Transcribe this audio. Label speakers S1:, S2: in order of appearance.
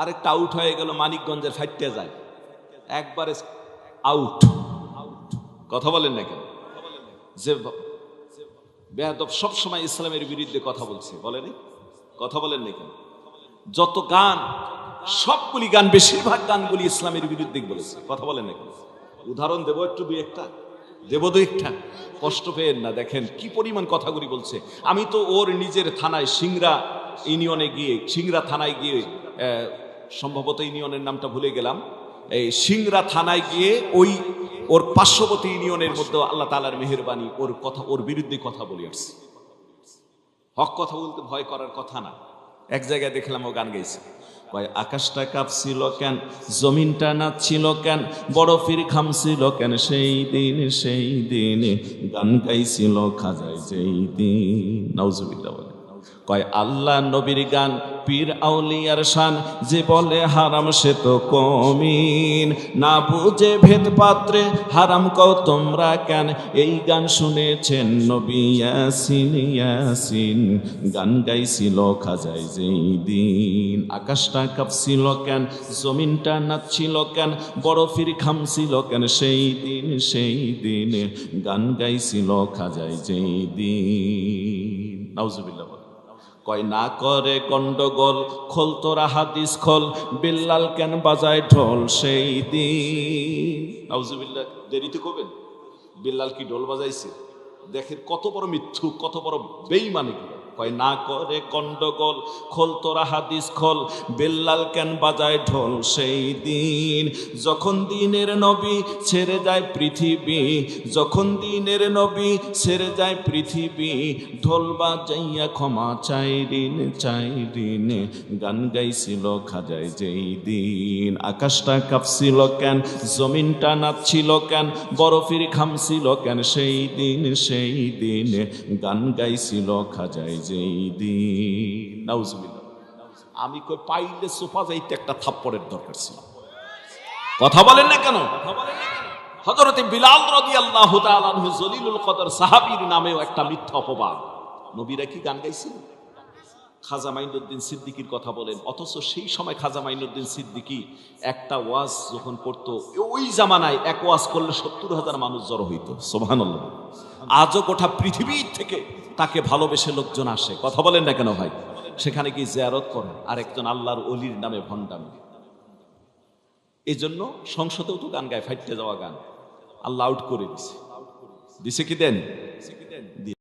S1: আরেকটা আউট হয়ে গেল, মানিকগঞ্জের ফাইটে যায়। একবারে আউট কথা বলেন না কেন? যে বেয়াদব সবসময় ইসলামের বিরুদ্ধে কথা বলছে বলেনি কথা বলেন না কেন? যত গান, সবগুলি গান, বেশিরভাগ গানগুলি ইসলামের বিরুদ্ধে বলেছে, কথা বলেন না কেন? উদাহরণ দেবো একটু দুই একটা? দেবো দুই একটা? কষ্ট পেয়েন না, দেখেন কি পরিমাণ কথাগুলি বলছে। আমি তো ওর নিজের থানায় সিংরা ইউনিয়নে গিয়ে সিংরা থানায় গিয়ে সম্ভবত ইউনিয়নের নামটা ভুলে গেলাম। এই সিংরা থানায় গিয়ে ওই ওর পার্শ্ববর্তী ইউনিয়নের মধ্যে আল্লাহ তালার মেহরবানি, ওর কথা, ওর বিরুদ্ধে কথা বলে আসছে। হক কথা বলতে ভয় করার কথা না। এক জায়গায় দেখলাম ও গান গাইছে। কয়, আকাশটা কাঁপছিল কেন, জমিনটা নাচছিল কেন বরফির খামছিল কেন, সেই দিন সেই দিন গান গাইছিল খাজাই যেই দিন। নাউজুবিল্লাহ বলে। কয়, আল্লাহ নবীর গান, পীর আউলিয়ার শান, যে বলে হারাম সে তো কমিন। না বুঝে ভেদ পাত্রে হারাম কও তোমরা কেন? এই গান শুনেছেন নবী ইয়াসিন ইয়াসিন। গান গাইছিল খাজাই যেই দিন আকাশটা কাঁপছিল কেন? জমিনটা নাচছিল কেন? বরফির খামছিল কেন? সেই দিন সেই দিন গান গাইছিল খাজাই যেই দিন নাউজুবিল্লাহ। বলে। কয়, না করে গন্ডগোল, খোল তোরা হাদিস খোল, বিল্লাল কেন বাজায় ঢোল সেই দিন? নাউজুবিল্লাহ, দেরিতে কবেন? বিল্লাল কি ঢোল বাজাইছে? দেখেন কত বড় মিথ্যু কত বড় বেইমানি। কয়, না করে গন্ডগোল, খোল তোরা হাদিস খোল, বেল্লাল কেন বাজায় ঢোল? সেই দিন যখন দিনের নবী ছেড়ে যায় পৃথিবী, যখন দিনের নবী ছেড়ে যায় পৃথিবী, ঢোল বাজাইয়া ক্ষমা চাই ঋণ চাই ঋণ গান গাইছিল খাজায় যেই দিন। আকাশটা কাঁপছিল কেন, জমিনটা নাচছিল কেন, বরফির খামছিল কেন? সেই দিন সেই দিন গান গাইছিল খাজায় যেই আমি কই পাইলে সোফা যাইতে একটা থাপ্পড়ের দরকার ছিল। কথা বলেন না কেন? হজরতে বিলাল রদি আল্লাহ জলিলুল কদর সাহাবীর নামেও একটা মিথ্যা অপবাদ। নবীরা কি গান গাইছিল খাজা মাইনুদ্দিন সিদ্দিকির কথা বলেন। অথচ সেই সময় খাজা মাইনুদ্দিন সিদ্দিকি একটা ওয়াজ যখন পড়তো, ওই জামানায় এক ওয়াজ করলে সত্তর হাজার মানুষ জড়ো হইতো। সোভান আজও গোটা পৃথিবীর থেকে তাকে ভালোবেসে লোকজন আসে। কথা বলেন না কেন ভাই? সেখানে কি জেয়ারত করেন। আর একজন আল্লাহর অলির নামে ভণ্ডামি। এই জন্য সংসদেও তো গান গায় ফাইটতে যাওয়া গান। আল্লাহ আউট করে দিছে। দিছে কি দেন?